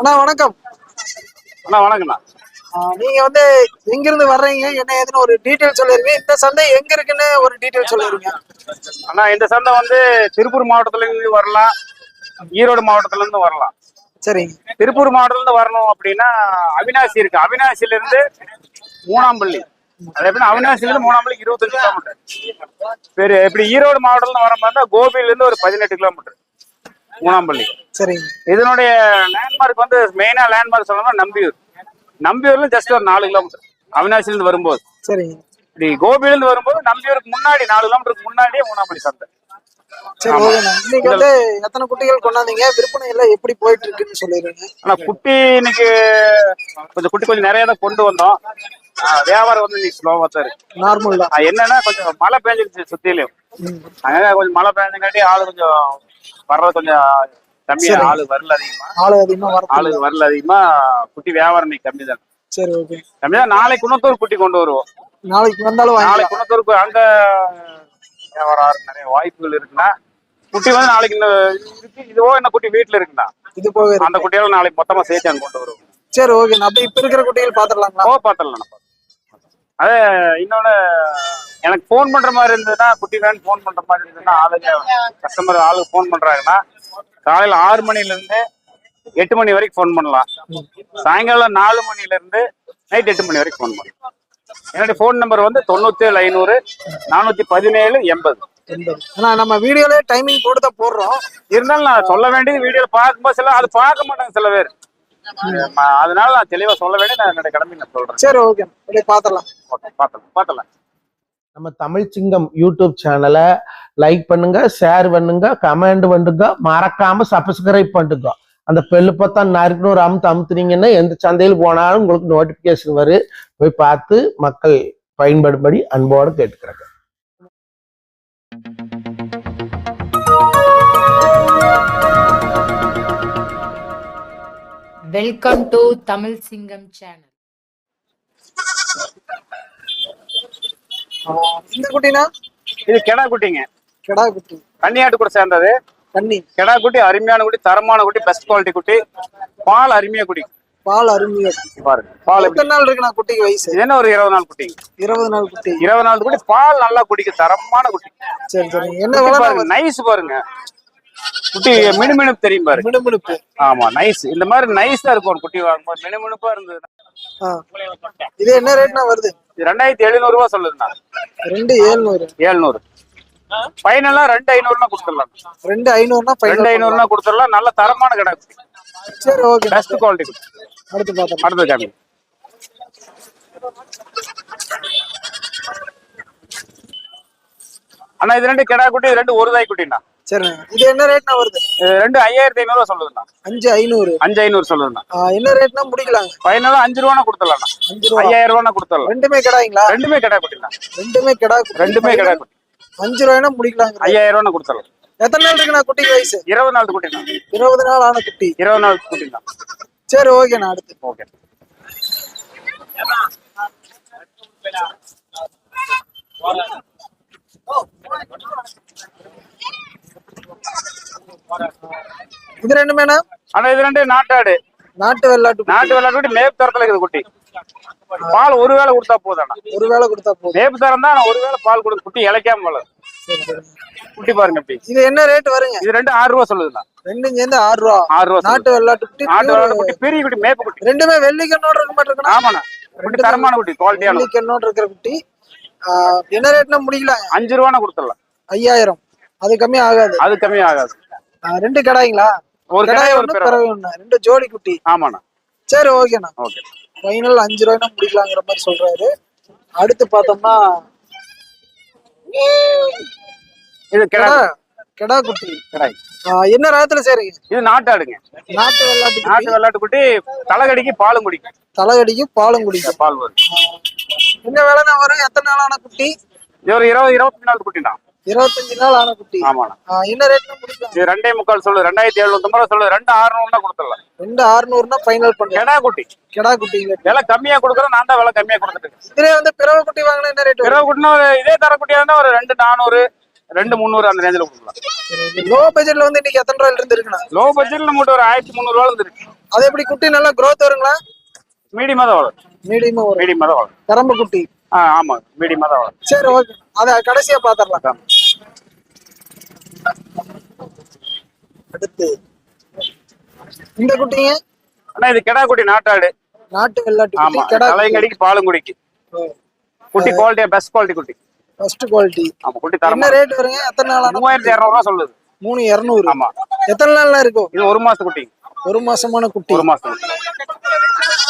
அண்ணா வணக்கம். அண்ணா வணக்கண்ணா ஆ, நீங்க வந்து எங்க இருந்து வர்றீங்க? என்ன ஏதுன்னு ஒரு டீடைல் சொல்லிருங்க. இந்த சந்தை எங்க இருக்குன்னு ஒரு டீடைல் சொல்லிருங்க. அண்ணா இந்த சந்தை வந்து திருப்பூர் மாவட்டத்துல இருந்து வரலாம். ஈரோடு மாவட்டத்துல இருந்து வரலாம். சரிங்க. திருப்பூர் மாவட்டத்துல இருந்து வரணும் அப்படின்னா அவினாசி இருக்கு. அவினாசில இருந்து மூணாம்பள்ளி அது எப்படின்னா அவினாசில இருந்து மூணாம்பள்ளிக்கு இருபத்தஞ்சு கிலோமீட்டர். சரி இப்படி ஈரோடு மாவட்டத்துல வர மாதிரி கோபியில இருந்து ஒரு பதினெட்டு கிலோமீட்டர். மூணாம்பள்ளி. சரிங்க. இதனுடைய லேண்ட்மார்க் வந்து மெயினா லேண்ட்மார்க் சொல்லணும்னா நம்பியூர். நம்பியூர்ல ஜஸ்ட் ஒரு நாலு கிலோமீட்டர் அவினாசில இருந்து வரும்போது. சரிங்க. இப்படி கோபியில இருந்து வரும்போது நம்பியூருக்கு முன்னாடி நாலு கிலோமீட்டருக்கு முன்னாடியே மூணாம்பள்ளி சந்தை சரி இன்னைக்கு வந்து எத்தனை குட்டிகள் கொண்டாந்தீங்க? விற்பனை எல்லாம் எப்படி போயிட்டு இருக்குன்னு சொல்லிடுங்க. ஆனா குட்டி இன்னைக்கு கொஞ்சம் குட்டி கொஞ்சம் நிறைய தான் கொண்டு வந்தோம். வியாபாரம் வந்து இன்னைக்கு ஸ்லோவா தான் இருக்கு. நார்மல் என்னன்னா கொஞ்சம் மழை பெஞ்சிருச்சு சுத்திலையும். அதனால கொஞ்சம் மழை பெஞ்சங்காட்டி ஆளு கொஞ்சம் வர்றது கொஞ்சம் கம்மியா. ஆளு வரல அதிகமா. ஆளு அதிகமா ஆளு வரல அதிகமா குட்டி வியாபாரம் கம்மி தான். சரி ஓகே. கம்மி தான் நாளைக்கு குணத்தூர் குட்டி கொண்டு வருவோம். நாளைக்கு வந்தாலும் நாளைக்கு குணத்தூருக்கு அங்க வியாபாரம் நிறைய வாய்ப்புகள் இருக்குன்னா குட்டி வந்து நாளைக்கு இருக்கு. இதுவோ என்ன குட்டி வீட்டுல இருக்குண்ணா இது போக. அந்த குட்டியெல்லாம் நாளைக்கு மொத்தமா சேர்த்து அங்க கொண்டு வருவோம். சரி ஓகேண்ணா அப்ப இப்ப இருக்கிற குட்டிகள் பாத்துடலாங்களா ஓ பாத்திரலாம். அது இன்னொன்னு எனக்கு ஃபோன் பண்ற மாதிரி இருந்ததுன்னா குட்டி வேன் ஃபோன் பண்ற மாதிரி இருந்ததுன்னா ஆளுங்க கஸ்டமர் ஆளுங்க ஃபோன் பண்றாங்கன்னா காலையில ஆறு மணில இருந்து எட்டு மணி வரைக்கும் ஃபோன் பண்ணலாம். சாயங்காலம் நாலு மணில இருந்து நைட் எட்டு மணி வரைக்கும் ஃபோன் பண்ணலாம். என்னுடைய ஃபோன் நம்பர் வந்து தொண்ணூத்தேழு ஐநூறு நானூத்தி பதினேழு எண்பது. ஆனா நம்ம வீடியோல டைமிங் போட்டு தான் போடுறோம். இருந்தாலும் நான் சொல்ல வேண்டியது வீடியோல பார்க்கும்போது சில அது பார்க்க மாட்டாங்க சில பேர். அதனால நான் தெளிவா சொல்ல வேண்டியது நான் என்னோட கடமை நான் சொல்றேன். சரி ஓகே அப்படியே பாத்துடலாம். ஓகே பார்த்தலாம் பார்த்தலாம் நம்ம தமிழ் சிங்கம் யூடியூப் சேனலை லைக் பண்ணுங்க ஷேர் பண்ணுங்க கமெண்ட் பண்ணுங்க மறக்காம சப்ஸ்கிரைப் பண்ணுங்க. அந்த பெல்லு பார்த்தா நறுக்குன்னு ஒரு அமுத்து அமுத்துனீங்கன்னா எந்த சந்தையில் போனாலும் உங்களுக்கு நோட்டிபிகேஷன் வரும். போய் பார்த்து மக்கள் பயன்படும்படி அன்போடு கேட்டுக்கிறேன் வெல்கம் டு தமிழ் சிங்கம் சேனல் இந்த குட்டினா? இது கெடா குட்டிங்க. கிடா குட்டி. கன்னியாட்டு கூட சேர்ந்தது. தண்ணி கெடா குட்டி அருமையான குட்டி தரமான குட்டி பெஸ்ட் குவாலிட்டி குட்டி. பால் அருமையா குட்டி பால் அருமையா. பாருங்க பால் எத்தனை நாள் இருக்குண்ணா குட்டிக்கு வயசு? என்ன ஒரு இருபது நாள் குட்டி? இருபது நாள் குட்டி. இருபது நாள் குட்டி. பால் நல்லா குடிக்கு தரமான குட்டி. சரி சரி. என்ன நைஸ் பாருங்க. குட்டி மினுமினுப்பு தெரியும் பாருங்க மினுமினுப்பு. ஆமா நைஸ் இந்த மாதிரி நைஸா இருக்கும் ஒரு குட்டி வாங்கும்போது. மினுமினுப்பா இருந்தது. இது என்ன ரேட்னா வருது? இது ரெண்டாயிரத்தி எழுநூறு ரூபா சொல்லுதுண்ணா. ரெண்டு ஏழ்நூறு. ஏழ்நூறு. ஃபைனலா ரெண்டு ஐநூறுனா கொடுத்துடலாம். ரெண்டு ஐநூறுனா ரெண்டு ஐநூறுனா கொடுத்துடலாம். நல்ல தரமான கடை குட்டி. சரி ஓகே. பெஸ்ட் குவாலிட்டி அடுத்து பார்த்தோம் அடுத்தது காமி. அண்ணா இது ரெண்டு கெடா குட்டி இது ரெண்டு ஒரு தாய் குட்டிண்ணா. சரிண்ணா இது என்ன ரேட்னா வருது? ரெண்டு ஐயாயிரத்தி ஐநூறுவா சொல்லுதுண்ணா. அஞ்சு ஐநூறு. அஞ்சு ஐநூறு சொல்லுதுண்ணா. என்ன ரேட்னா முடிக்கலாங்க. ஃபைனலா அஞ்சு ரூபானா அஞ்சு ரூபா. ஐயாயிரம் ரூபானா கொடுத்துடலாம். ரெண்டுமே கிடாய்ங்களா? ரெண்டுமே கெடா குட்டிண்ணா ரெண்டுமே கிடா குட்டி. ரெண்டுமே கெடா குட்டி அஞ்சு ரூபாய்னா முடிக்கலாங்க ஐயாயிரம் ரூபானா கொடுத்துடலாம். எத்தனை நாள் இருக்குண்ணா குட்டிக்கு வயசு? இருபது நாள் குட்டிண்ணா. இருபது நாள் ஆன குட்டி. இருபது நாள் குட்டிண்ணா. சரி ஓகேண்ணா அடுத்து. ஓகே. இது ரெண்டுமேண்ணா ஆனா இது ரெண்டு நாட்டாடு. நாட்டு வெள்ளாட்டு. நாட்டு விளையாட்டு குட்டி மேப் தரத்துல இருக்குது குட்டி. பால் ஒரு வேளை கொடுத்தா போதாண்ணா ஒரு வேளை கொடுத்தா போதும். மேப்பு தரம் தான் ஒரு வேளை பால் கொடுத்து குட்டி இழைக்காம சரி குட்டி பாருங்க இது என்ன ரேட் வருங்க? இது ரெண்டு ஆறு ரூபா சொல்லுதுண்ணா ரெண்டும் சேர்ந்து ஆறு ரூபா. ஆறு ரூபா. நாட்டு வெள்ளாட்டு குட்டி நாட்டு விளையாட்டு குட்டி பெரிய குட்டி மேப்பு குட்டி. ரெண்டுமே வெள்ளிக்கண்ணோட இருக்க மாட்டிருக்கா ஆமாண்ணா. குட்டி தரமான குட்டி குவாலிட்டியான. வெள்ளிக்கண்ணோட இருக்கிற குட்டி. என்ன ரேட்னா முடிக்கலாங்க அஞ்சு ரூபானா கொடுத்துடலாம். ஐயாயிரம். அது கம்மி ஆகாது. அது கம்மி ஆகாது. ரெண்டு கடாய்ங்களா? ஒரு கடாய் ஒரு பிறவை ஒண்ணு. ரெண்டு ஜோடி குட்டி. ஆமாண்ணா. சரி ஓகேண்ணா. ஓகே. ஃபைனல் அஞ்சு ரூபாய்னா முடிக்கலாங்கிற மாதிரி சொல்றாரு. அடுத்து பார்த்தோம்னா இது கிடா கெடா கெடா குட்டி. கிடாய். என்ன ராத்துல சரிங்க இது நாட்டாடுங்க நாட்டு வெள்ளாட்டு நாட்டு குட்டி விளையாட்டு குட்டி தலைகடிக்கு பாலும் குடிக்கும். தலைகடிக்கும் பாலும் குடிக்கும். பால் வரும். என்ன வேலைனா வரும்? எத்தனை நாள் ஆன குட்டி? இது ஒரு இருபது இருபத்தி நாலு குட்டிண்ணா. இருபத்தஞ்சு நாள் ஆன குட்டி. என்ன ரேட்னா முடிக்கலாம்? ரெண்டே முக்கால் சொல்லு ரெண்டாயிரத்தி எழுநூத்தி சொல்லு ரெண்டு ஆறுநூறுனா கொடுத்துடலாம். ரெண்டு ஆறுநூறுனா ஃபைனல் பண்ணுங்க கிடா குட்டி. கெடா குட்டிங்க விலை கம்மியா கொடுக்குறோம் நான் தான் விலை கம்மியா கொடுத்துட்டு இருக்கேன். இதுல வந்து பிறவை குட்டி வாங்கினா என்ன ரேட் பிறகு குட்டினா இதே தர குட்டியா இருந்தா ஒரு ரெண்டு நானூறு ரெண்டு முந்நூறு அந்த ரேஞ்சில் கொடுக்கலாம். லோ பட்ஜெட்ல வந்து இன்னைக்கு எத்தனை ரூபாயில இருந்து இருக்குண்ணா? லோ பட்ஜெட்ல நம்மகிட்ட ஒரு ஆயிரத்தி முந்நூறுவா இருந்து இருக்கு. அது எப்படி குட்டி நல்லா growth வருங்களா? மீடியமா தான் வளரும் மீடியமா வரும். மீடியமா தான் வளரும் கரம்பு குட்டி. ஆ ஆமா மீடியமா தான் வளரும் சரி ஓகே அத கடைசியா பாத்திரலாம். அடுத்து இந்த குட்டிங்க? ஆனா இது கிடா குட்டி நாட்டாடு. நாட்டு வெள்ளாட்டு ஆமா தலைங்கடிக்கு பாலும் குடிக்கு. குட்டி குவாலிட்டியா பெஸ்ட் குவாலிட்டி குட்டி. ஃபர்ஸ்ட் குவாலிட்டி ஆமா குட்டி என்ன தரமா ரேட் வருங்க? எத்தனை நாள் மூவாயிரத்தி இரநூறுவா சொல்லுது. மூணு இரநூறு. ஆமா. எத்தனை நாள்ல இருக்கும்? இது ஒரு மாசத்து குட்டி. ஒரு மாசமான குட்டி. ஒரு குட்டி.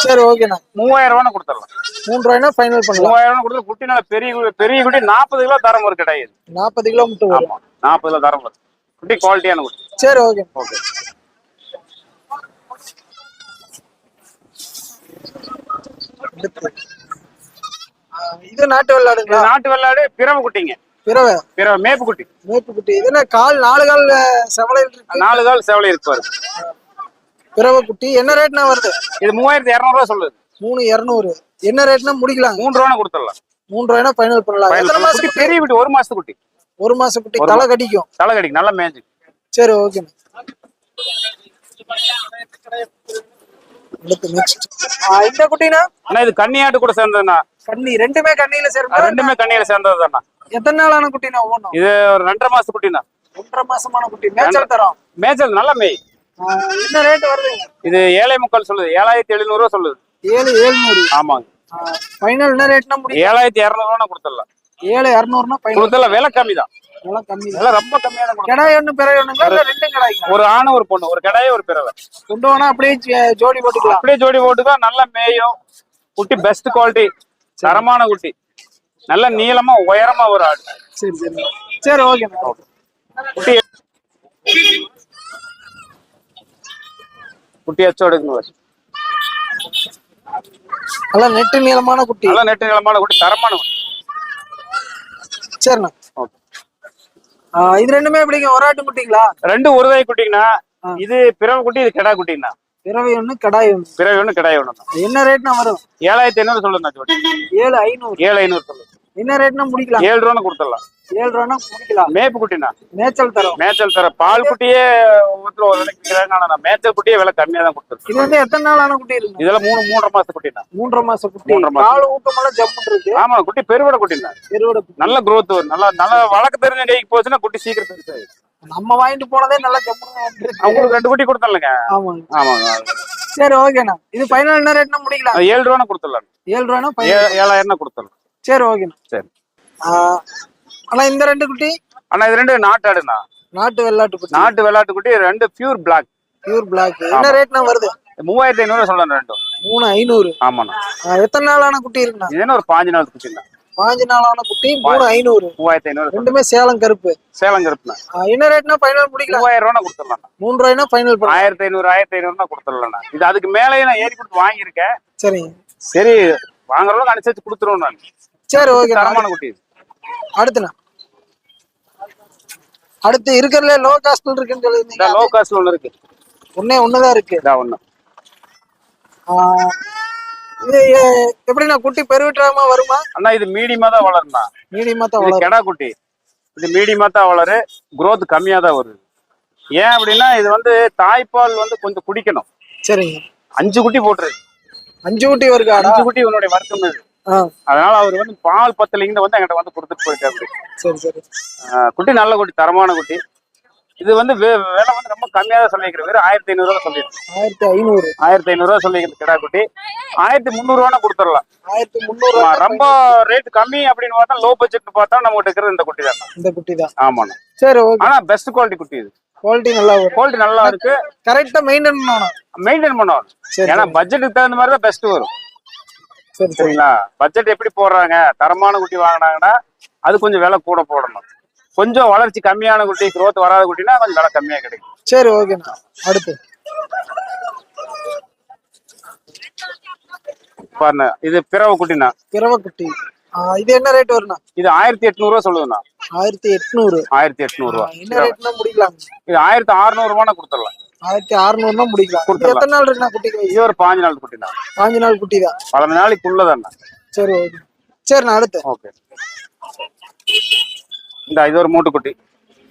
சரி ஓகேண்ணா. மூவாயிரம் ரூபான்னு கொடுத்துடலாம். மூணு ரூபாய்னா ஃபைனல் பண்ணலாம். மூவாயிரம் ரூபாய் கொடுத்து குட்டி நல்ல பெரிய பெரிய குட்டி நாற்பது கிலோ தரம் ஒரு கிடையாது நாற்பது கிலோ மட்டும் ஆமா நாற்பது கிலோ தரம் வரும். குட்டி குவாலிட்டியான குட்டி. சரி ஓகே. ஓகே. இது நாட்டு வெள்ளாடுங்களா? நாட்டு வெள்ளாடு பிறவை குட்டிங்க. பிறவை பிறவை மேப்பு குட்டி. மேப்பு குட்டி. இது என்ன கால் நாலு கால் இருக்கு? நாலு கால் செவலை இருப்பாரு. பிறவை குட்டி. என்ன ரேட்னா வருது? இது மூவாயிரத்தி இரநூறுவா சொல்லுது. மூணு இரநூறு. என்ன ரேட்னா முடிக்கலாம். மூணு ரூபான்னு கொடுத்துடலாம். மூணு ரூபாய்னா ஃபைனல் பண்ணலாம். எத்தனை குட்டி பெரிய குட்டி ஒரு மாசத்து குட்டி. ஒரு மாசம் குட்டி தலை கடிக்கும். தலை கடிக்கு நல்லா மேஞ்சு சரி நெக்ஸ்ட் இந்த குட்டினா? ஆனா இது கன்னியாட்டு கூட சேர்ந்ததுண்ணா. கண்ணி ரெண்டுமே கண்ணியில சேரும் ரெண்டுமே கண்ணியில சேர்ந்தது தானே எத்தனை நாளான குட்டினா ஒவ்வொன்றும் இது ஒரு ரெண்டரை மாசத்து குட்டிண்ணா. ஒன்றரை மாசமான குட்டி. மேய்ச்சல் தரோம். மேய்ச்சல் நல்ல மேய். என்ன ரேட் வருது? இது ஏழை முக்கால் சொல்லுது. ஏழாயிரத்தி எழுநூறு ரூபா சொல்லுது. ஏழு ஏழுநூறு. ஆமாங்க. ஃபைனல் என்ன ரேட்னா முடியும்? ஏழாயிரத்தி இரநூறுவா கொடுத்துடலாம். ஏழு இரநூறுனா கொடுத்தல விலை கம்மி தான் விலை கம்மி விலை ரொம்ப கம்மியா தான் கொடுக்கும். கிடாய் ஒண்ணு பிறகு ஒண்ணுங்களா இல்ல ரெண்டும் கிடாய்ங்க ஒரு ஆணு ஒரு பொண்ணு ஒரு கடாயே ஒரு பிறவை. கொண்டு போனா அப்படியே ஜ- ஜோடி போட்டுக்கலாம். அப்படியே ஜோடி போட்டுக்கோ நல்ல மேயும் குட்டி பெஸ்ட் குவாலிட்டி தரமான குட்டி. நல்ல நீளமா உயரமா ஒரு ஆடு. சரி சரி. சரி ஓகே குட்டி குட்டி அச்சோ எடுக்கணும் நல்லா நெட்டு நீளமான குட்டி. நல்ல நெட்டு நீளமான குட்டி தரமான குட்டி. சரிண்ணா ஓகே. இது ரெண்டுமே எப்படிங்க? ஒரு ஆட்டு குட்டிங்களா ரெண்டு ஒருதாய் குட்டிங்கண்ணா. இது பிறவை குட்டி இது கிடா குட்டிங்கண்ணா. பிறவை ஒண்ணு கடாய் ஒண்ணு. பிறவை ஒண்ணு கிடாய் ஒண்ணு என்ன ரேட்னா வரும்? ஏழாயிரத்தி ஐநூறு சொல்லுங்க ஏழு ஐநூறு. ஏழு ஐநூறு சொல்லுங்க. என்ன ரேட்னா முடிக்கலாம்? ஏழு ரூபான்னு கொடுத்துடலாம். ஏழு ரூபானா முடிக்கலாம் மேப்பு குட்டிண்ணா. மேய்ச்சல் தரோம். மேய்ச்சல் தர பால் குட்டியே ஒவ்வொருத்தர் ஒரு விலைக்கு ஆனா மேய்ச்சல் குட்டியே விலை கம்மியா தான் கொடுத்துருக்கு. இது வந்து எத்தனை நாளான குட்டி இருக்கு? இதெல்லாம் மூணு மூன்றரை மாசத்து குட்டிண்ணா. மூன்றரை மாசம் குட்டி. மூன்றரை மாசம். கால் ஊக்கமெல்லாம் ஜம்முன் இருக்கு. ஆமா குட்டி பெருவிட குட்டிண்ணா. பெருவிட நல்ல growth வரும். நல்லா நல்லா வழக்கு தெரிஞ்ச கைக்கு போச்சுன்னா குட்டி சீக்கிரம் பெருசாயிடும் நம்ம வாங்கிட்டு போனதே நல்லா ஜம்முன் இருக்கு. அவங்களுக்கு ரெண்டு குட்டி கொடுத்தலங்க ஆமாங்க ஆமாங்க சரி ஓகேண்ணா. இது ஃபைனல் என்ன ரேட்னா முடிக்கலாம். ஏழு ரூபான்னு கொடுத்துடலாம் ஏழு ரூபானா ஏழாயிரம் கொடுத்துடலாம் சரி ஓகேண்ணா. சரி. ஆனா இந்த ரெண்டு குட்டி? ஆனா இது ரெண்டு நாட்டாடுண்ணா நாட்டு வெள்ளாட்டு குட்டி. நாட்டு வெள்ளாட்டு குட்டி ரெண்டு பியூர் பிளாக் பியூர் பிளாக் என்ன ரேட்னா வருது? மூவாயிரத்தி ஐநூறு சொல்லணும் ரெண்டும். மூணு ஐநூறு. ஆமாண்ணா. எத்தனை நாளான குட்டி இருக்குண்ணா? இது என்ன ஒரு பாஞ்சு நாள் குட்டிண்ணா பாஞ்சு நாளான குட்டி மூணு ஐநூறு. மூவாயிரத்தி ஐநூறு ரெண்டுமே சேலம் கருப்பு. சேலம் கருப்புண்ணா. என்ன ரேட்னா ஃபைனல் முடிக்கலாம் மூவாயிரம் ரூபா கொடுத்துடலாம் மூணு ரூபாய்னா ஃபைனல் ஆயிரத்தி ஐநூறு ஆயிரத்தி ஐநூறுனா கொடுத்துடலாம் இது அதுக்கு மேலேயே நான் ஏறி கொடுத்து வாங்கியிருக்கேன். சரிங்க சரி வாங்குறவங்க அனுசரிச்சு கொடுத்துருவோம் நான். சரி ஓகே. தரமான குட்டி. அடுத்துண்ணா அடுத்து இருக்கிறதுல லோ காஸ்ட்ல இருக்குன்னு சொல்லியிருந்தீங்க. லோ காஸ்ட்ல ஒண்ணு இருக்கு. ஒன்னே ஒண்ணுதான் இருக்கு. இதா ஒண்ணு. இது எப்படிண்ணா குட்டி பெருவிட்டாம வருமா? அண்ணா இது மீடியமா தான் வளருண்ணா மீடியமா தான் வளரும். கெடா குட்டி. இது மீடியமா தான் வளரு. Growth கம்மியா தான் வருது. ஏன் அப்படின்னா இது வந்து தாய்ப்பால் வந்து கொஞ்சம் குடிக்கணும். சரிங்க. அஞ்சு குட்டி போட்டுருக்கு அஞ்சு குட்டி வருகாடா அஞ்சு குட்டி இவனுடைய வருத்தம் இது அதனால அவர் வந்து பால் பத்தலைங்க வந்து என்கிட்ட வந்து கொடுத்துட்டு போயிட்டாரு. சரி சரி. குட்டி நல்ல குட்டி தரமான குட்டி. இது வந்து விலை வந்து ரொம்ப கம்மியா தான் சொல்லிக்கிறேன் வெறும் ஆயிரத்தி ஐநூறு ரூபா சொல்லியிருக்கேன் ஆயிரத்தி ஐநூறு. ஆயிரத்தி ஐநூறு ரூபா சொல்லிக்கிறது கிடா குட்டி. ஆயிரத்தி முந்நூறு ரூபா கொடுத்துடலாம். ஆயிரத்தி முந்நூறு ஆமா, ரொம்ப ரேட் கம்மி அப்படின்னு பார்த்தா லோ பட்ஜெட் பார்த்தா நம்ம இருக்கிறது இந்த குட்டி தான். இந்த குட்டி தான். ஆமாண்ணா. சரி ஆனா பெஸ்ட் குவாலிட்டி குட்டி இது. குவாலிட்டி நல்லா வரும். குவாலிட்டி நல்லா இருக்கு. கரெக்டா மெயின்டைன் பண்ணணும். மெயின்டைன் பண்ணுவோம் சரி ஏன்னா பட்ஜெட்டுக்கு தகுந்த மாதிரி தான் பெஸ்ட் வரும். சரிங்களா? பட்ஜெட் எப்படி போடுறாங்க? தரமான குட்டி வாங்கினாங்கன்னா அது கொஞ்சம் விலை கூட போடணும். கொஞ்சம் வளர்ச்சி கம்மியான குட்டி growth வராத குட்டினா கொஞ்சம் விலை கம்மியா கிடைக்கும். சரி ஓகேண்ணா அடுத்து. பாருங்க இது பிறவை குட்டினா பிறவ குட்டி. இது என்ன ரேட் வரும்ண்ணா இது ஆயிரத்தி எட்நூறு ரூபா சொல்லுதுண்ணா. ஆயிரத்தி எட்நூறு. ஆயிரத்தி எட்நூறு ரூபா. என்ன ரேட்னா முடிக்கலாம் இது ஆயிரத்தி அறுநூறு ரூபானா கொடுத்துடலாம். ஆயிரத்தி அறுநூறுனா முடிக்கலாம். எத்தனை நாள் இருக்குண்ணா குட்டிக்கு இது ஒரு பாஞ்சு நாள் குட்டினா பாஞ்சு நாள் குட்டி தான் பதினஞ்சு நாளைக்குள்ளதாண்ணா. சரி ஓகே. சரிண்ணா அடுத்து. ஓகே. இந்த இது ஒரு மூட்டு குட்டி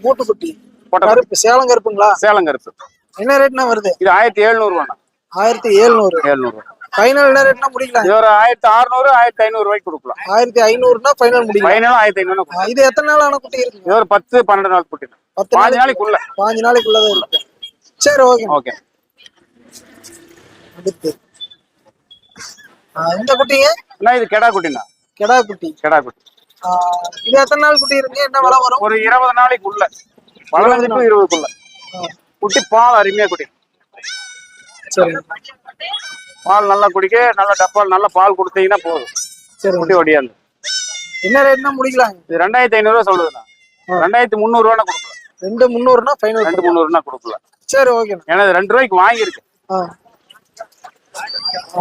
மூட்டு குட்டி பொட்டை கருப்பு சேலம் கருப்புங்களா? சேலம் கருப்பு. என்ன ரேட்னா வருது? இது ஆயிரத்தி எழுநூறு ரூபாண்ணா ஆயிரத்தி எழுநூறு. எழுநூறு ஃபைனல் என்ன ரேட்னா முடிக்கலாம்? இது ஒரு ஆயிரத்தி அறுநூறு ஆயிரத்தி ஐநூறு ரூபாய்க்கு கொடுக்கலாம். ஆயிரத்தி ஐநூறுனா ஃபைனல் முடிக்கலாம். ஃபைனலும் ஆயிரத்தி ஐநூறு இது எத்தனை நாள் ஆன குட்டி இருக்குங்க இது ஒரு பத்து பன்னெண்டு நாள் குட்டி பத்து பாஞ்சு நாளைக்கு நாளைக்குள்ள. பாஞ்சு நாளைக்குள்ளதான் இருக்கு. சரி ஓகே ஓகே அடுத்து. ஆ, இந்த குட்டிங்க? அண்ணா இது கெடா குட்டிண்ணா. கெடா குட்டி. கெடா குட்டி. இது எத்தனை நாள் குட்டி இருக்கு? என்ன விலை வரும்? ஒரு இருபது நாளைக்குள்ள. பதினஞ்சு டு இருபதுக்குள்ள. குட்டி பால் அருமையா குட்டி. சரி. பால் நல்லா குடிக்க நல்ல டப்பால் நல்ல பால் கொடுத்தீங்கன்னா போதும். சரி குட்டி ஒடியாந்து என்ன ரேட்னா முடிக்கலாங்க? இது ரெண்டாயிரத்தி ஐநூறு ரூபா சொல்லுதுண்ணா. ரெண்டாயிரத்தி முந்நூறு ரூபா கொடுக்கலாம். ரெண்டு முந்நூறுனா ஃபைனல் ரெண்டு முந்நூறுனா கொடுக்கலாம். சரி ஓகேண்ணா ஏன்னா ரெண்டு ரூபாய்க்கு வாங்கியிருக்கு. ஆ,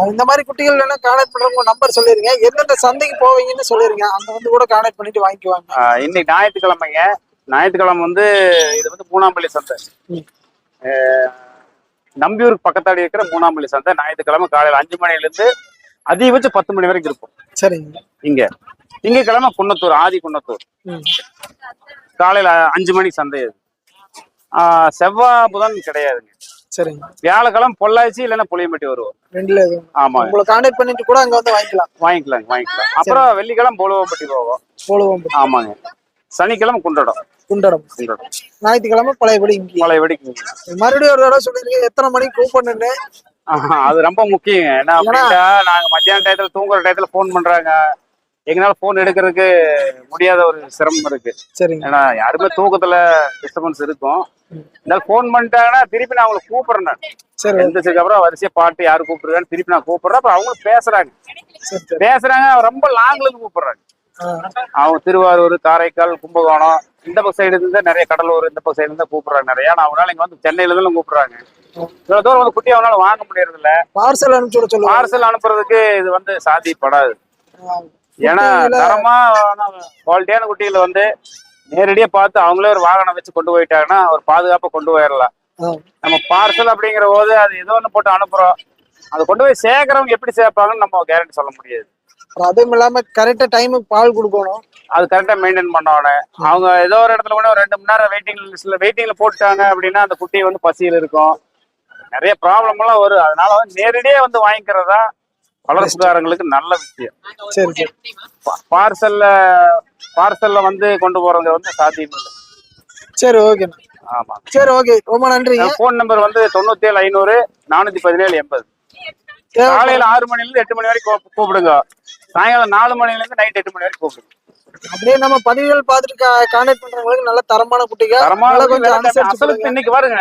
இந்த மாதிரி குட்டிகள் வேணா கான்டாக்ட் பண்றவங்க நம்பர் சொல்லிருங்க. எந்தெந்த சந்தைக்கு போவீங்கன்னு சொல்லிருங்க. அங்க வந்து கூட கான்டாக்ட் பண்ணிட்டு வாங்கிக்குவாங்க. இன்னைக்கு ஞாயிற்றுக்கிழமைங்க. ஞாயிற்றுக்கிழமை வந்து இது வந்து மூணாம்பள்ளி சந்தை. நம்பியூருக்கு பக்கத்தாடி இருக்கிற மூணாம்பள்ளி சந்தை. ஞாயிற்றுக்கிழமை காலையில அஞ்சு மணில இருந்து அதிகபட்சம் பத்து மணி வரைக்கும் இருக்கும். சரிங்க. இங்க. திங்கக்கிழமை குன்னத்தூர் ஆதி குன்னத்தூர். காலையில அஞ்சு மணி சந்தை அது. செவ்வாய் புதன் கிடையாதுங்க. சரிங்க. வியாழக்கிழமை பொள்ளாச்சி இல்லைன்னா புளியம்பட்டி வருவோம். ரெண்டுல ஆமாங்க உங்களை கான்டாக்ட் பண்ணிட்டு கூட அங்க வந்து வாங்கிக்கலாம். வாங்கிக்கலாங்க வாங்கிக்கலாம். அப்புறம் வெள்ளிக்கிழமை போலுவம்பட்டி போவோம். போலுவோம் ஆமாங்க. சனிக்கிழமை குண்டடம் குண்டடம் குண்டடம் ஞாயிற்றுக்கிழமை பழையபடி வெடிக்குங்க மறுபடியும் ஒரு தடவை சொல்லிருங்க எத்தனை மணிக்கு கூப்பிடணுன்னு ஆஹா, அது ரொம்ப முக்கியம் ஏன்னா நாங்க மத்தியான டயத்துல தூங்குற டயத்துல ஃபோன் பண்றாங்க. எங்களால ஃபோன் எடுக்கிறதுக்கு முடியாத ஒரு சிரமம் இருக்கு. சரிங்க. ஏன்னா யாருமே தூக்கத்துல டிஸ்டர்பன்ஸ் இருக்கும். இருந்தாலும் ஃபோன் பண்ணிட்டாங்கன்னா திருப்பி நான் அவங்களை கூப்பிடுறேன் நான். சரி எந்திரிச்சதுக்கு அப்புறம் வரிசையா பாட்டு யாரு கூப்பிடுறான்னு திருப்பி நான் கூப்பிடுறேன். அப்புறம் அவங்களும் பேசுறாங்க. பேசுறாங்க ரொம்ப லாங்ல இருந்து கூப்பிடுறாங்க. அவங்க திருவாரூர் காரைக்கால் கும்பகோணம் இந்த பக்கம் சைடு இருந்து நிறைய கடலூர் இந்த பக்கம் சைடு இருந்து கூப்பிடுறாங்க நிறைய. அவங்களால இங்க வந்து சென்னையில இருந்து கூப்பிடுறாங்க. இவ்வளவு தூரம் வந்து குட்டி அவனால வாங்க முடியறது இல்ல பார்சல் அனுப்பிச்சு பார்சல் அனுப்புறதுக்கு இது வந்து சாத்தியப்படாது. ஏன்னா குட்டியில- தரமா குவாலிட்டியான குட்டிகளை வந்து நேரடியா பார்த்து அவங்களே ஒரு வாகனம் வச்சு கொண்டு போயிட்டாங்கன்னா ஒரு பாதுகாப்பா கொண்டு போயிடலாம். நம்ம பார்சல் அப்படிங்கிற போது அது ஏதோ ஒன்று போட்டு அனுப்புறோம். அதை கொண்டு போய் சேர்க்கறவங்க எப்படி சேர்ப்பாங்கன்னு நம்ம கேரண்டி சொல்ல முடியாது. அதுவும் இல்லாம கரெக்டா டைமுக்கு பால் கொடுக்கணும். அது கரெக்டா மெயின்டைன் பண்ணணும் அவங்க ஏதோ ஒரு இடத்துல கூட ஒரு ரெண்டு மணி நேரம் வெயிட்டிங் லிஸ்ட்ல வெயிட்டிங்ல போட்டுட்டாங்க அப்படின்னா அந்த குட்டி வந்து பசியில் இருக்கும். நிறைய ப்ராப்ளம் எல்லாம் வரும். அதனால வந்து நேரடியா வந்து வாங்கிக்கிறதா வளர்ப்புக்காரங்களுக்கு நல்ல விஷயம். சரி சரி. பார்சல்ல பார்சல்ல வந்து கொண்டு போறது வந்து சாத்தியம் இல்லை. சரி ஓகேண்ணா ஆமா. சரி ஓகே ரொம்ப நன்றிங்க. ஃபோன் நம்பர் வந்து தொண்ணூத்தி ஏழு ஐநூறு நானூத்தி பதினேழு எண்பது. காலையில ஆறு மணில இருந்து எட்டு மணி வரைக்கும் கூப்~ கூப்பிடுங்க. சாயங்காலம் நாலு மணில இருந்து நைட் எட்டு மணி வரைக்கும் கூப்பிடுங்க. அப்படியே நம்ம பதிவுகள் பார்த்துட்டு கான்டாக்ட் பண்றவங்களுக்கு நல்ல தரமான குட்டிங்க தரமான கொஞ்சம் அசலுக்கு. இன்னைக்கு பாருங்க.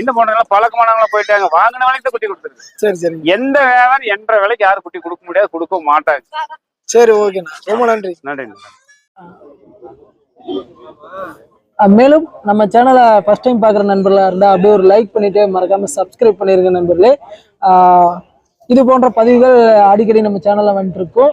என்ன பண்றாங்க பழக்கமானவங்களா போயிட்டாங்க. வாங்கின வேலைக்கு குட்டி கொடுத்துருக்கு. சரி சரி எந்த வேலை என்ற வேலைக்கு யாரும் குட்டி கொடுக்க முடியாது கொடுக்க மாட்டாங்க. சரி ஓகேண்ணா ரொம்ப நன்றி. நன்றி மேலும் நம்ம சேனலை ஃபர்ஸ்ட் டைம் பார்க்குற நண்பர்களாக இருந்தால் அப்படியே ஒரு லைக் பண்ணிட்டு மறக்காம சப்ஸ்கிரைப் பண்ணிருங்க நண்பர்களே. இது போன்ற பதிவுகள் அடிக்கடி நம்ம சேனலில் வந்துட்டு இருக்கோம்.